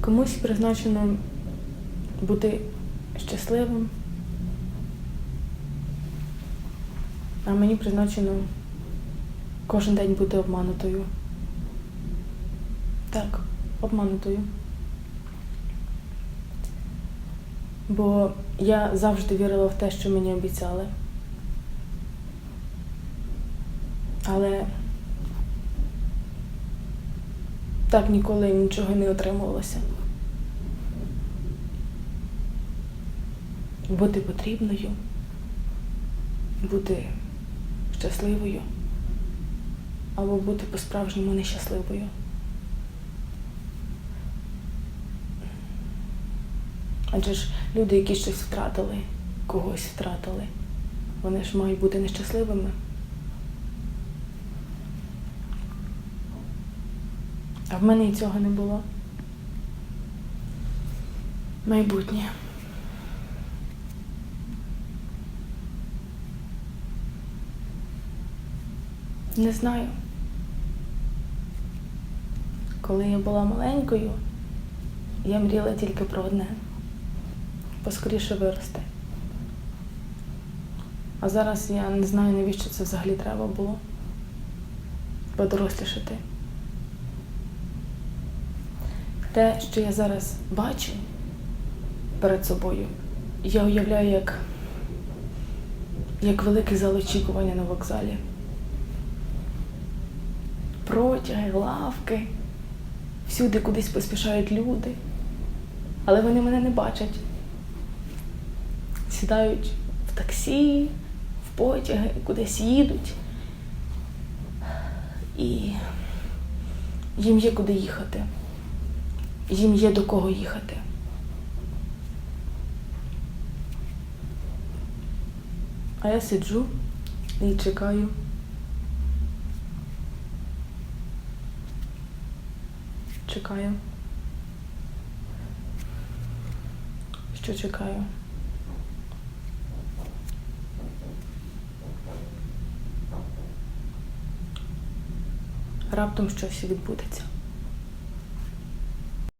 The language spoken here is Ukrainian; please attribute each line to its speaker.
Speaker 1: Комусь призначено бути щасливим, а мені призначено кожен день бути обманутою. Так, обманутою. Бо я завжди вірила в те, що мені обіцяли. Але так ніколи нічого не отримувалося. Бути потрібною, бути щасливою або бути по-справжньому нещасливою. Адже ж люди, які щось втратили, когось втратили, вони ж мають бути нещасливими. А в мене і цього не було. Майбутнє. Не знаю. Коли я була маленькою, я мріяла тільки про одне поскоріше вирости. А зараз я не знаю, навіщо це взагалі треба було подорослішати. Те, що я зараз бачу перед собою, я уявляю як, як великий зал очікування на вокзалі. Протяги, лавки, всюди кудись поспішають люди, але вони мене не бачать. Сідають в таксі, в потяги, кудись їдуть. І їм є куди їхати їм є до кого їхати. А я сиджу і чекаю. Чекаю. Що чекаю? Раптом щось відбудеться.